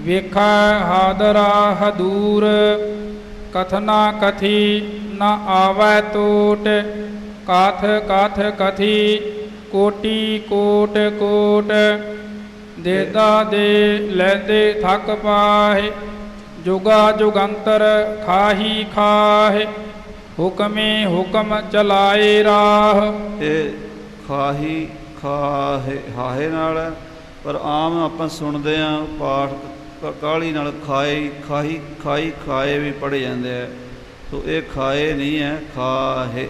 ਵੇਖਾ ਹਾਦਰਾ ਹਦੂਰ, ਕਥਨਾ ਕਥੀ ਨਾ ਆਵੈ ਟੋਟ, ਕਾਥ ਕਾਥ ਕਥੀ, ਕੋਟੀ ਕੋਟ ਕੋਟ ਦੇਦਾ ਦੇ ਲੈਂਦੇ ਥੱਕ ਪਾਹੇ, ਜੁਗਾ ਜੁਗੰਤਰ ਖਾਹੀ ਖਾਹੇ, ਹੁਕਮੇ ਹੁਕਮ ਚਲਾਏ ਰਾਹ। ਇਹ ਖਾਹੀ ਖਾਹੇ, ਹਾਹੇ ਨਾਲ, ਪਰ ਆਮ ਆਪਾਂ ਸੁਣਦੇ ਆ ਪਾਠ ਕ- ਕਾਹਲੀ ਨਾਲ ਖਾਏ ਖਾਹੀ ਖਾਈ ਖਾਏ ਵੀ ਪੜੇ ਜਾਂਦੇ ਆ। ਸੋ ਇਹ ਖਾਏ ਨਹੀਂ ਹੈ ਖਾਹੇ।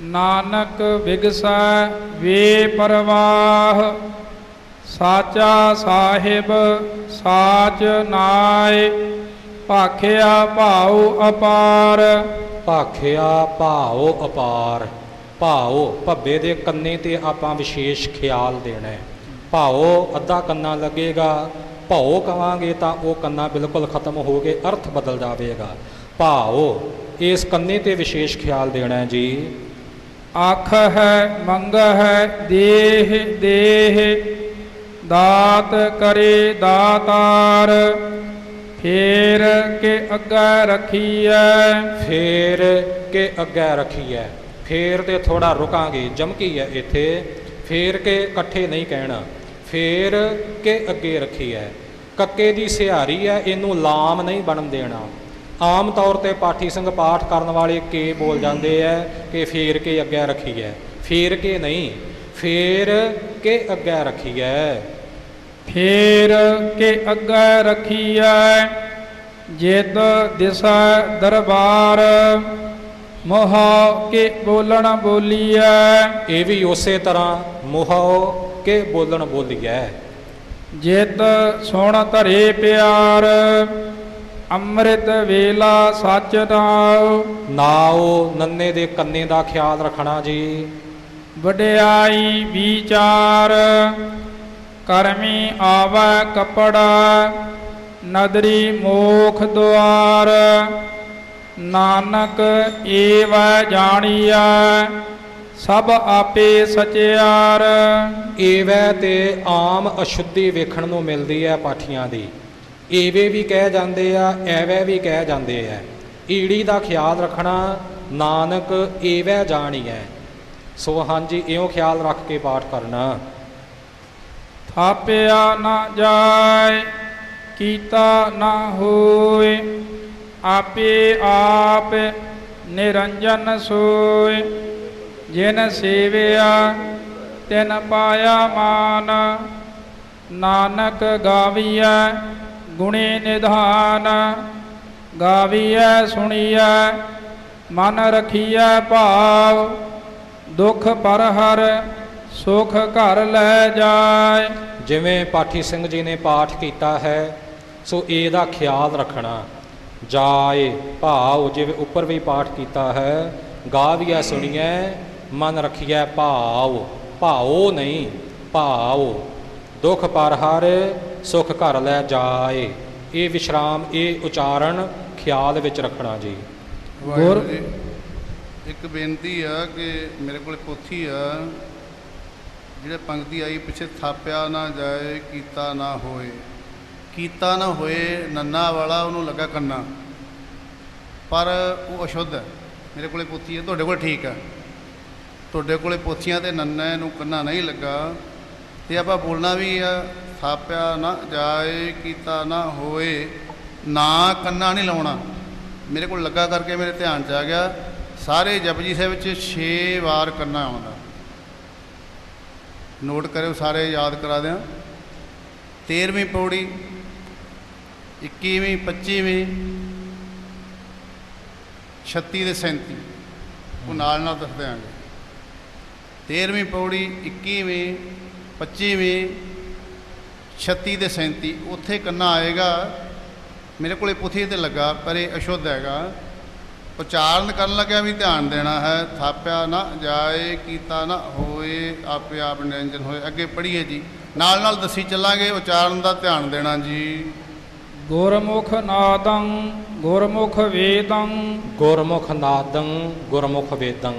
ਨਾਨਕ ਬਿਗਸੈ ਵੇ ਪਰਵਾਹ ਸਾਚਾ ਸਾਹਿਬ ਸਾਚ ਨਾਏ ਭਾਖਿਆ ਭਾਉ ਅਪਾਰ। ਭਾਖਿਆ ਭਾਉ ਅਪਾਰ ਭਾਉ ਭੱਬੇ ਦੇ ਕੰਨੇ ਤੇ ਆਪਾਂ ਵਿਸ਼ੇਸ਼ ਖਿਆਲ ਦੇਣਾ ਹੈ। ਭਾਉ ਅੱਧਾ ਕੰਨਾ ਲੱਗੇਗਾ ਭਾਉ ਕਵਾਂਗੇ ਤਾਂ ਉਹ ਕੰਨਾ ਬਿਲਕੁਲ ਖਤਮ ਹੋ ਕੇ ਅਰਥ ਬਦਲ ਜਾਵੇਗਾ। ਭਾਉ ਇਸ ਕੰਨੇ ਤੇ ਵਿਸ਼ੇਸ਼ ਖਿਆਲ ਦੇਣਾ ਜੀ। ਆਖ ਹੈ ਮੰਗ ਹੈ ਦੇਹ ਦੇਹ, ਦਾਤ ਕਰੇ ਦਾਤਾਰ, ਫੇਰ ਕੇ ਅੱਗੇ ਰੱਖੀਐ। ਫੇਰ ਕੇ ਅੱਗੇ ਰੱਖੀਐ। ਫੇਰ ਤੇ ਥੋੜਾ ਰੁਕਾਂਗੇ ਜਮਕੀ ਹੈ ਇੱਥੇ। ਫੇਰ ਕੇ ਇਕੱਠੇ ਨਹੀਂ ਕਹਿਣਾ। ਫੇਰ ਕੇ ਅੱਗੇ ਰੱਖੀਐ ਕੱਕੇ ਦੀ ਸਿਹਾਰੀ ਹੈ ਇਹਨੂੰ ਲਾਮ ਨਹੀਂ ਬਣਨ ਦੇਣਾ। ਆਮ ਤੌਰ ਤੇ ਪਾਠੀ ਸਿੰਘ ਪਾਠ ਕਰਨ ਵਾਲੇ ਕੇ ਬੋਲ ਜਾਂਦੇ ਐ ਕਿ ਫੇਰ ਕੇ ਅੱਗੇ ਰੱਖੀਐ ਫੇਰ ਕੇ ਨਹੀਂ ਫੇਰ ਕੇ ਅੱਗੇ ਰੱਖੀਐ ਫੇਰ ਕੇ ਅੱਗੇ ਰੱਖੀਐ ਜਿਤ ਦਿਸਾ ਦਰਬਾਰ ਮੋਹ ਕੇ ਬੋਲਣ ਬੋਲੀਐ ਇਹ ਵੀ ਉਸੇ ਤਰ੍ਹਾਂ ਮੁਹੋ ਕੇ ਬੋਲਣ ਬੋਲੀਐ ਜਿਤ ਸੁਣ ਧਰੇ ਪਿਆਰ ਅੰਮ੍ਰਿਤ ਵੇਲਾ ਸੱਚ ਨਾਉ। ਨਾਓ ਨੰਨੇ ਦੇ ਕੰਨੇ ਦਾ ਖਿਆਲ ਰੱਖਣਾ ਜੀ। ਵਡਿਆਈ ਵਿਚਾਰ ਕਰਮੀ ਆਵੈ ਕਪੜਾ ਨਦਰੀ ਮੋਖ ਦੁਆਰ। ਨਾਨਕ ਏਵੈ ਜਾਣੀਐ ਸਭ ਆਪੇ ਸਚਿਆਰ। ਏਵੈ ਤੇ ਆਮ ਅਸ਼ੁੱਧੀ ਵੇਖਣ ਨੂੰ ਮਿਲਦੀ ਹੈ ਪਾਠੀਆਂ ਦੀ। ਏਵੇ ਵੀ ਕਹਿ ਜਾਂਦੇ ਆ ਐਵੈ ਵੀ ਕਹਿ ਜਾਂਦੇ ਆ ਈੜੀ ਦਾ ਖਿਆਲ ਰੱਖਣਾ ਨਾਨਕ ਏਵੈ ਜਾਣੀਐ ਸੋ ਹਾਂਜੀ ਇਉਂ ਖਿਆਲ ਰੱਖ ਕੇ ਪਾਠ ਕਰਨਾ। ਥਾਪਿਆ ਨਾ ਜਾਏ ਕੀਤਾ ਨਾ ਹੋਏ ਆਪੇ ਆਪ ਨਿਰੰਜਨ ਸੋਏ। ਜਿਨ ਸੇਵਿਆ, ਤਿਨ ਪਾਇਆ ਮਾਨ। ਨਾਨਕ ਗਾਵੀਐ, ਗੁਣੇ ਨਿਧਾਨ। ਗਾਵੀਐ, ਸੁਣੀਐ, ਮਨ ਰਖੀਐ ਭਾਵ। ਦੁਖ ਪਰ ਹਰ ਸੁਖ ਘਰ ਲੈ ਜਾਏ। ਜਿਵੇਂ ਪਾਠੀ ਸਿੰਘ ਜੀ ਨੇ ਪਾਠ ਕੀਤਾ ਹੈ, ਸੋ ਇਹਦਾ ਖਿਆਲ ਰੱਖਣਾ। ਜਾਏ ਭਾਵ, ਜਿਵੇਂ ਉੱਪਰ ਵੀ ਪਾਠ ਕੀਤਾ ਹੈ, ਗਾਵੀਐ, ਸੁਣੀਐ ਮਨ ਰਖੀਐ ਭਾਵ ਭਾਉ ਨਹੀਂ ਭਾਵ ਦੁਖ ਪਰ ਹਰ ਸੁਖ ਘਰ ਲੈ ਜਾਏ। ਇਹ ਵਿਸ਼ਰਾਮ ਇਹ ਉਚਾਰਨ ਖਿਆਲ ਵਿੱਚ ਰੱਖਣਾ ਜੀ। ਜੀ ਇੱਕ ਬੇਨਤੀ ਆ ਕਿ ਮੇਰੇ ਕੋਲ ਪੋਥੀ ਆ। ਜਿਹੜੇ ਪੰਕਤੀ ਆਈ ਪਿੱਛੇ ਥਾਪਿਆ ਨਾ ਜਾਏ ਕੀਤਾ ਨਾ ਹੋਏ। ਕੀਤਾ ਨਾ ਹੋਏ ਨੰਨਾ ਵਾਲਾ ਉਹਨੂੰ ਲੱਗਾ ਕੰਨਾ। ਪਰ ਉਹ ਅਸ਼ੁੱਧ ਹੈ। ਮੇਰੇ ਕੋਲੇ ਪੋਥੀ ਹੈ ਤੁਹਾਡੇ ਕੋਲ ਠੀਕ ਹੈ ਤੁਹਾਡੇ ਕੋਲੇ ਪੋਥੀਆਂ ਤੇ ਨੰਨੇ ਨੂੰ ਕੰਨਾ ਨਹੀਂ ਲੱਗਾ। ਤੇ ਆਪਾਂ ਬੋਲਣਾ ਵੀ ਆ, ਥਾਪਿਆ ਨਾ ਜਾਏ, ਕੀਤਾ ਨਾ ਹੋਏ, ਨਾ ਕੰਨਾ ਨਹੀਂ ਲਾਉਣਾ। ਮੇਰੇ ਕੋਲ ਲੱਗਾ ਕਰਕੇ ਮੇਰੇ ਧਿਆਨ ਚ ਆ ਗਿਆ। ਸਾਰੇ ਜਪਜੀ ਸਾਹਿਬ ਵਿੱਚ 6 ਵਾਰ ਕੰਨਾ ਆਉਂਦਾ। ਨੋਟ ਕਰਿਓ ਸਾਰੇ, ਯਾਦ ਕਰਾ ਦਿਆਂ। 13ਵੀਂ ਪੌੜੀ 21ਵੀਂ 25ਵੀਂ 36 ਦੇ 37 ਉਹ ਨਾਲ ਨਾਲ ਦੱਸ ਦਿਆਂਗੇ। 13ਵੀਂ ਪੌੜੀ 21ਵੀਂ 25ਵੀਂ 36 ਦੇ 37 ਉੱਥੇ ਕੰਨਾ ਆਏਗਾ। ਮੇਰੇ ਕੋਲੇ ਪੁੱਥੀ ਤੇ ਲੱਗਾ ਪਰ ਇਹ ਅਸ਼ੁੱਧ ਹੈਗਾ। ਉਚਾਰਨ ਕਰਨ ਲੱਗਿਆ ਵੀ ਧਿਆਨ ਦੇਣਾ ਹੈ। ਥਾਪਿਆ ਨਾ ਜਾਏ ਕੀਤਾ ਨਾ ਹੋਏ ਆਪੇ ਆਪ ਨਿਰੰਜਨ ਹੋਏ। ਅੱਗੇ ਪੜ੍ਹੀਏ ਜੀ। ਨਾਲ ਨਾਲ ਦੱਸੀ ਚੱਲਾਂਗੇ ਉਚਾਰਨ ਦਾ ਧਿਆਨ ਦੇਣਾ ਜੀ। ਗੁਰਮੁਖ ਨਾਦੰ ਗੁਰਮੁਖ ਵੇਦੰ। ਗੁਰਮੁਖ ਨਾਦੰ ਗੁਰਮੁਖ ਵੇਦੰ।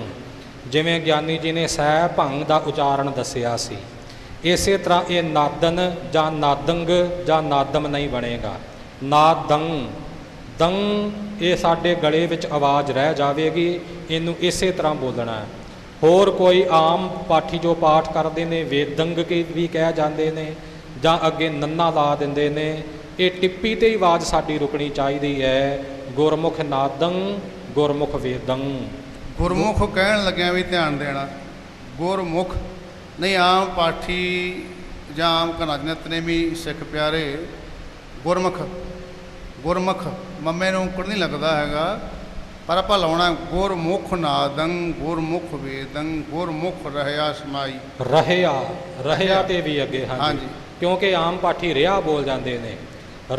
ਜਿਵੇਂ ਗਿਆਨੀ ਜੀ ਨੇ ਸਹਿ ਭੰਗ ਦਾ ਉਚਾਰਨ ਦੱਸਿਆ ਸੀ। ਇਸੇ ਤਰ੍ਹਾਂ ਇਹ ਨਾਦਨ ਜਾਂ ਨਾਦੰਗ ਜਾਂ ਨਾਦਮ ਨਹੀਂ ਬਣੇਗਾ। ਨਾਦੰ, ਦੰ ਇਹ ਸਾਡੇ ਗਲੇ ਵਿੱਚ ਆਵਾਜ਼ ਰਹਿ ਜਾਵੇਗੀ, ਇਹਨੂੰ ਇਸੇ ਤਰ੍ਹਾਂ ਬੋਲਣਾ ਹੈ। ਹੋਰ ਕੋਈ ਆਮ ਪਾਠੀ ਜੋ ਪਾਠ ਕਰਦੇ ਨੇ, ਵੇਦੰਗ ਕੇ ਵੀ ਕਹਿ ਜਾਂਦੇ ਨੇ ਜਾਂ ਅੱਗੇ ਨੰਨਾ ਲਾ ਦਿੰਦੇ ਨੇ, ਇਹ ਟਿੱਪੀ ਤੇ ਹੀ ਆਵਾਜ਼ ਸਾਡੀ ਰੁਕਣੀ ਚਾਹੀਦੀ ਹੈ। ਗੁਰਮੁਖ ਨਾਦੰ, ਗੁਰਮੁਖ ਵੇਦੰ। ਗੁਰਮੁਖ ਕਹਿਣ ਲੱਗਿਆਂ ਵੀ ਧਿਆਨ ਦੇਣਾ। ਗੁਰਮੁਖ ਨਹੀਂ ਆਮ ਪਾਠੀ ਜਾਂ ਆਮ ਕਨਾਜਨਤ ਨੇ ਵੀ ਸਿੱਖ ਪਿਆਰੇ ਗੁਰਮੁਖ ਗੁਰਮੁਖ ਮੰਮੇ ਨੂੰ ਉੱਕੜ ਨਹੀਂ ਲੱਗਦਾ ਹੈਗਾ ਪਰ ਆਪਾਂ ਲਾਉਣਾ ਗੁਰਮੁਖ ਨਾਦੰ ਗੁਰਮੁਖ ਵੇਦੰ ਗੁਰਮੁਖ ਰਹਿਆ ਸਮਾਈ। ਰਹਿਆ ਰਹਿਆ ਤੇ ਵੀ ਅੱਗੇ ਹਾਂਜੀ। ਕਿਉਂਕਿ ਆਮ ਪਾਠੀ ਰਿਆ ਬੋਲ ਜਾਂਦੇ ਨੇ।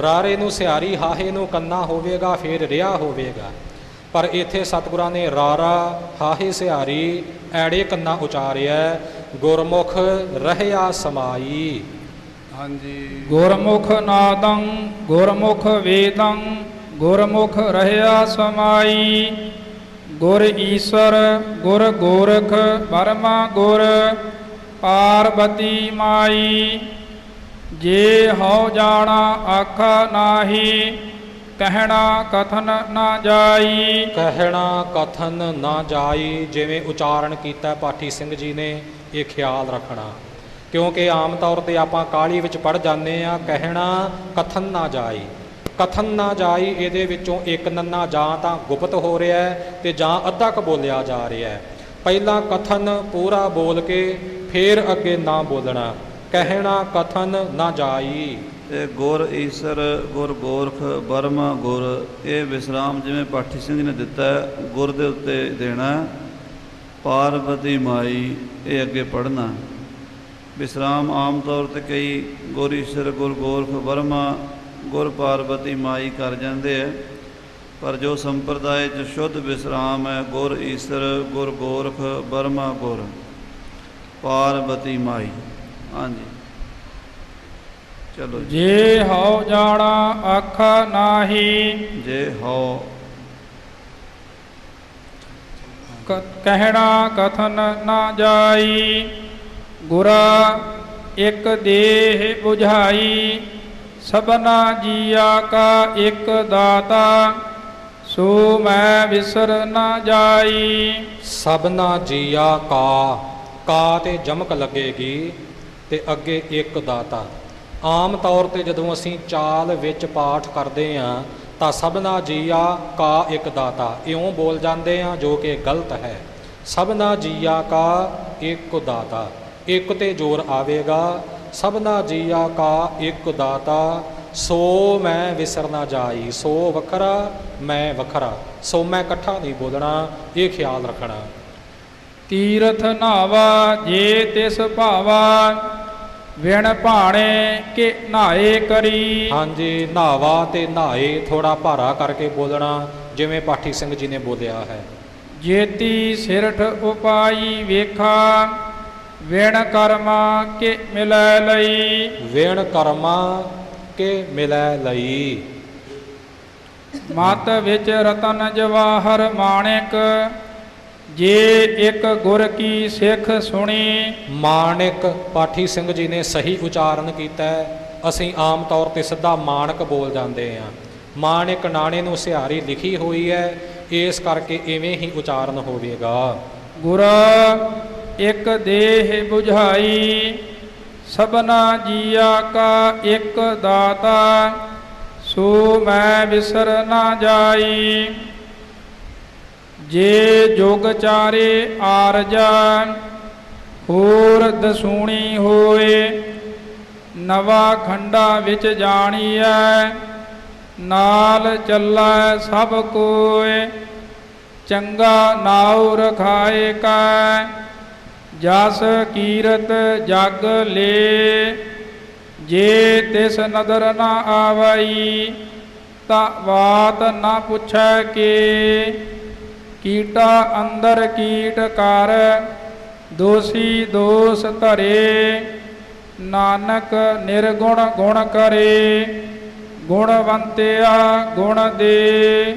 ਰਾਰੇ ਨੂੰ ਸਿਆਰੀ ਹਾਹੇ ਨੂੰ ਕੰਨਾ ਹੋਵੇਗਾ ਫਿਰ ਰਿਆ ਹੋਵੇਗਾ। ਪਰ ਇੱਥੇ ਸਤਿਗੁਰਾਂ ਨੇ ਰਾਰਾ ਹਾਹੇ ਸਿਆਰੀ ਐੜੇ ਕੰਨਾ ਉਚਾਰਿਆ ਗੁਰਮੁਖ ਰਹਿਆ ਸਮਾਈ। ਹਾਂਜੀ। ਗੁਰਮੁਖ ਨਾਦੰ ਗੁਰਮੁਖ ਵੇਦੰ ਗੁਰਮੁਖ ਰਹਿਆ ਸਮਾਈ। ਗੁਰ ਈਸਰ ਗੁਰ ਗੋਰਖ ਬਰਮਾ ਗੁਰ ਪਾਰਬਤੀ ਮਾਈ। ਜੇ ਹਉ ਜਾਣਾ ਆਖਾ ਨਾਹੀ ਕਹਿਣਾ ਕਥਨ ਨਾ ਜਾਈ। ਕਹਿਣਾ ਕਥਨ ਨਾ ਜਾਈ, ਜਿਵੇਂ ਉਚਾਰਨ ਕੀਤਾ ਪਾਠੀ ਸਿੰਘ ਜੀ ਨੇ, ਇਹ ਖਿਆਲ ਰੱਖਣਾ। ਕਿਉਂਕਿ ਆਮ ਤੌਰ ਤੇ ਆਪਾਂ ਕਾਲੀ ਵਿੱਚ ਪੜ ਜਾਂਦੇ ਆ ਕਹਿਣਾ ਕਥਨ ਨਾ ਜਾਈ। ਕਥਨ ਨਾ ਜਾਈ, ਇਹਦੇ ਵਿੱਚੋਂ ਇੱਕ ਨੰਨਾ ਜਾਂ ਤਾਂ ਗੁਪਤ ਹੋ ਰਿਹਾ ਹੈ ਤੇ ਜਾਂ ਅੱਧਾ ਕ ਬੋਲਿਆ ਜਾ ਰਿਹਾ ਹੈ। ਪਹਿਲਾਂ ਕਥਨ ਪੂਰਾ ਬੋਲ ਕੇ, ਫਿਰ ਅੱਗੇ ਨਾ ਬੋਲਣਾ। ਕਹਿਣਾ ਕਥਨ ਨਾ ਜਾਈ। ਇਹ ਗੁਰ ਈਸਰ, ਗੁਰ ਗੋਰਖ, ਬਰਮਾ, ਗੁਰ, ਇਹ ਵਿਸਰਾਮ ਜਿਵੇਂ ਪਾਠੀ ਸਿੰਘ ਜੀ ਨੇ ਦਿੱਤਾ ਗੁਰ ਦੇ ਉੱਤੇ ਦੇਣਾ ਪਾਰਵਤੀ ਮਾਈ, ਇਹ ਅੱਗੇ ਪੜਨਾ ਵਿਸਰਾਮ ਆਮ ਤੌਰ ਤੇ ਕਈ ਗੁਰ ਈਸਰ, ਗੁਰ ਗੋਰਖ, ਬਰਮਾ, ਗੁਰ ਪਾਰਵਤੀ ਮਾਈ ਕਰ ਜਾਂਦੇ ਹੈ, ਪਰ ਜੋ ਸੰਪਰਦਾਇ ਚ ਸ਼ੁੱਧ ਵਿਸਰਾਮ ਹੈ, ਗੁਰ ਈਸਰ, ਗੁਰ ਗੋਰਖ, ਬਰਮਾ, ਗੁਰ ਪਾਰਵਤੀ ਮਾਈ। ਹਾਂਜੀ। ਚਲੋ ਜੀ। ਹਉ ਜਾਣਾ ਆਖਾ ਨਾਹੀ। ਜੇ ਹਉ ਕ- ਕਹਿਣਾ ਕਥਨ ਨਾ ਜਾਈ। ਗੁਰਾ ਇੱਕ ਦੇਹ 부ਝਾਈ ਸਭਨਾ ਜੀਆ ਕਾ ਇੱਕ ਦਾਤਾ। ਸੋ ਮੈਂ ਵਿਸਰ ਨਾ ਜਾਈ। ਸਭਨਾ ਜੀਆ ਕਾ ਕਾ ਤੇ ਜਮਕ ਲੱਗੇਗੀ। ਤੇ ਅੱਗੇ ਇੱਕ ਦਾਤਾ। ਆਮ ਤੌਰ ਤੇ ਜਦੋਂ ਅਸੀਂ ਚਾਲ ਵਿੱਚ ਪਾਠ ਕਰਦੇ ਹਾਂ, ਤਾਂ ਸਭਨਾ ਜੀਆ ਕਾ ਇੱਕ ਦਾਤਾ। ਇਉਂ ਬੋਲ ਜਾਂਦੇ ਆ ਜੋ ਕਿ ਗਲਤ ਹੈ। ਸਭਨਾ ਜੀਆ ਕਾ ਇੱਕ ਦਾਤਾ। ਇੱਕ ਤੇ ਜ਼ੋਰ ਆਵੇਗਾ। ਸਭਨਾ ਜੀਆ ਕਾ ਇੱਕ ਦਾਤਾ। ਸੋ ਮੈਂ ਵਿਸਰ ਨਾ ਜਾਈ। ਸੋ ਵੱਖਰਾ, ਮੈਂ ਵੱਖਰਾ। ਸੋ ਮੈਂ ਇਕੱਠਾ ਨਹੀਂ ਬੋਲਣਾ, ਇਹ ਖਿਆਲ ਰੱਖਣਾ। ਤੀਰਥ ਨਾਵਾ ਜੇ ਤਿਸ ਭਾਵਾ ਵਿਣ ਭਾਣੇ ਕਿ ਨਾਏ ਕਰੀ। ਹਾਂਜੀ ਨਾਵਾ ਤੇ ਨਹਾਏ ਥੋੜਾ ਭਾਰਾ ਕਰਕੇ ਬੋਲਣਾ ਜਿਵੇਂ ਪਾਠੀ ਸਿੰਘ ਜੀ ਨੇ ਬੋਲਿਆ ਹੈ। ਜੇਤੀ ਸਿਰਠ ਉਪਾਈ ਵੇਖਾ ਵਿਣ ਕਰਮਾ ਕਿ ਮਿਲੈ ਲਈ। ਵੇਣ ਕਰਮਾ ਕੇ ਮਿਲੈ ਲਈ। ਮਤ ਵਿੱਚ ਰਤਨ ਜਵਾਹਰ ਮਾਣਿਕ ਜੇ ਇੱਕ ਗੁਰ ਕੀ ਸਿੱਖ ਸੁਣੀ। ਮਾਣਿਕ ਪਾਠੀ ਸਿੰਘ ਜੀ ਨੇ ਸਹੀ ਉਚਾਰਨ ਕੀਤਾ। ਅਸੀਂ ਆਮ ਤੌਰ ਤੇ ਸਿੱਧਾ ਮਾਣਕ ਬੋਲ ਜਾਂਦੇ ਹਾਂ। ਮਾਣਿਕ ਨਾਣੇ ਨੂੰ ਸਿਹਾਰੀ ਲਿਖੀ ਹੋਈ ਹੈ। ਇਸ ਕਰਕੇ ਇਵੇਂ ਹੀ ਉਚਾਰਨ ਹੋਵੇਗਾ। ਗੁਰ ਇੱਕ ਦੇਹ 부ਝਾਈ ਸਭਨਾ ਜੀਆ ਕਾ ਇੱਕ ਦਾਤਾ ਸੋ ਮੈਂ ਵਿਸਰ ਨਾ ਜਾਈ। ਜੇ ਜੋਗ ਚਾਰੇ ਆਰਜਾ, ਹੋਰ ਦਸੂਣੀ ਹੋਏ, ਨਵਾ ਖੰਡਾ ਵਿੱਚ ਜਾਣੀਐ, ਨਾਲ ਚੱਲੈ ਸਭ ਕੋਏ, ਚੰਗਾ ਨਾਉ ਰਖਾਏ ਕੈ, ਜਸ ਕੀਰਤ ਜਗ ਲੇ, ਜੇ ਤਿਸ ਨਦਰ ਨਾ ਆਵਈ, ਤਾ ਬਾਤ ਨਾ ਪੁੱਛੈ ਕੇ। ਕੀਟਾ ਅੰਦਰ ਕੀਟ ਕਰ, ਦੋਸੀ ਦੋਸ ਧਰੇ, ਨਾਨਕ ਨਿਰਗੁਣ ਗੁਣ ਕਰੇ, ਗੁਣਵੰਤਿਆ ਗੁਣ ਦੇ,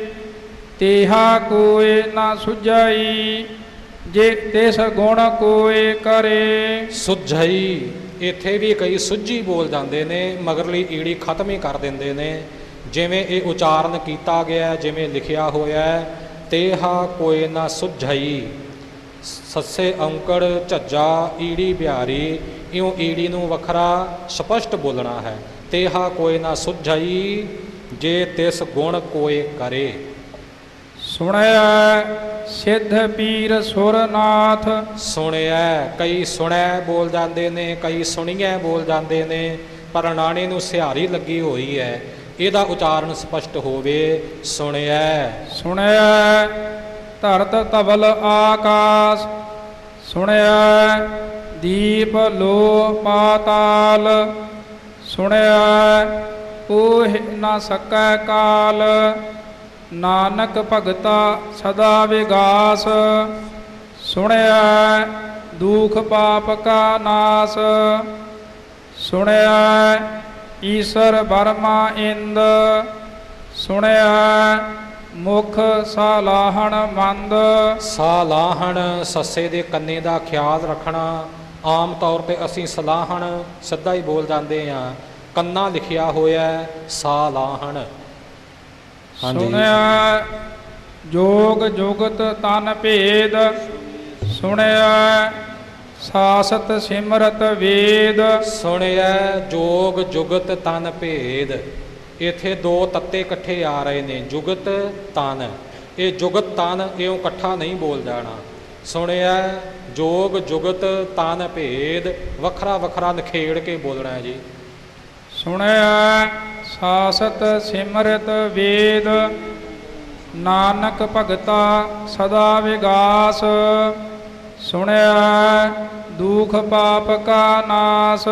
ਤੇਹਾ ਕੋਏ ਨਾ ਸੁਝਾਈ, ਜੇ ਤਿਸ ਗੁਣ ਕੋਏ ਕਰੇ। ਸੁਝਈ, ਇੱਥੇ ਵੀ ਕਈ ਸੁੱਜੀ ਬੋਲ ਜਾਂਦੇ ਨੇ ਮਗਰਲੀ ਈੜੀ ਖਤਮ ਹੀ ਕਰ ਦਿੰਦੇ ਨੇ। ਜਿਵੇਂ ਇਹ ਉਚਾਰਨ ਕੀਤਾ ਗਿਆ, ਜਿਵੇਂ ਲਿਖਿਆ ਹੋਇਆ ਹੈ ਤੇਹਾ ਕੋਏ ਨਾ ਸੁਝਈ। ਸੱਸੇ ਔਂਕੜ ਝੱਜਾ ਈੜੀ ਬਿਹਾਰੀ ਇਉਂ ਈੜੀ ਨੂੰ ਵੱਖਰਾ ਸਪਸ਼ਟ ਬੋਲਣਾ ਹੈ। ਤੇਹਾ ਕੋਏ ਨਾ ਸੁਝਈ ਜੇ ਤਿਸ ਗੁਣ ਕੋਏ ਕਰੇ। ਸੁਣਿਆ ਸਿੱਧ ਪੀਰ ਸੁਰਨਾਥ। ਸੁਣਿਆ ਕਈ ਸੁਣਿਆ ਬੋਲ ਜਾਂਦੇ ਨੇ ਕਈ ਸੁਣੀਐ ਬੋਲ ਜਾਂਦੇ ਨੇ ਪਰ ਨਾਣੇ ਨੂੰ ਸਿਹਾਰੀ ਲੱਗੀ ਹੋਈ ਹੈ। ਇਹਦਾ ਉਚਾਰਨ ਸਪਸ਼ਟ ਹੋਵੇ ਸੁਣਿਆ ਸੁਣਿਆ ਧਰਤ ਤਬਲ ਆਕਾਸ ਸੁਣਿਆ ਦੀਪ ਲੋ ਪਾਤਾਲ ਸੁਣਿਆ ਉਹ ਨਾ ਸਕੈ ਕਾਲ, ਨਾਨਕ ਭਗਤਾ ਸਦਾ ਵਿਗਾਸ ਸੁਣਿਆ ਦੁਖ ਪਾਪ ਕਾ ਨਾਸ ਸੁਣਿਆ ਈਸ਼ਰ ਬਰਮਾ ਇੰਦ ਸੁਣਿਆ ਮੁਖ ਸਾਲਾਹਣ ਮੰਦ। ਸਾਲਾਹਣ ਸੱਸੇ ਦੇ ਕੰਨੇ ਦਾ ਖਿਆਲ ਰੱਖਣਾ ਆਮ ਤੌਰ ਤੇ ਅਸੀਂ ਸਲਾਹਣ ਸਿੱਧਾ ਹੀ ਬੋਲ ਜਾਂਦੇ ਆ ਕੰਨਾ ਲਿਖਿਆ ਹੋਇਆ ਸਾਲਾਹਣ। ਸੁਣਿਆ ਜੋਗ ਜੁਗਤ ਤਨ ਭੇਦ ਸੁਣਿਆ ਸਾਸਤ ਸਿਮਰਤ ਵੇਦ। ਸੁਣਿਆ ਜੋਗ ਜੁਗਤ ਤਨ ਭੇਦ। ਇਥੇ ਦੋ ਤੱਤੇ ਇਕੱਠੇ ਆ ਰਹੇ ਨੇ ਜੁਗਤ ਤਨ। ਇਹ ਜੁਗਤ ਤਨ ਇਉਂ ਇਕੱਠਾ ਨਹੀਂ ਬੋਲ ਜਾਣਾ। ਸੁਣਿਆ ਜੋਗ ਜੁਗਤ ਤਨ ਭੇਦ। ਵੱਖਰਾ ਵੱਖਰਾ ਨਖੇੜ ਕੇ ਬੋਲਣਾ ਹੈ ਜੀ। ਸੁਣਿਆ ਸਾਸਤ ਸਿਮਰਤ ਵੇਦ। ਨਾਨਕ ਭਗਤਾ ਸਦਾ ਵਿਗਾਸ। ਸੁਣਿਆ ਦੁਖ ਪਾਪ ਕਾ ਨਾਸ।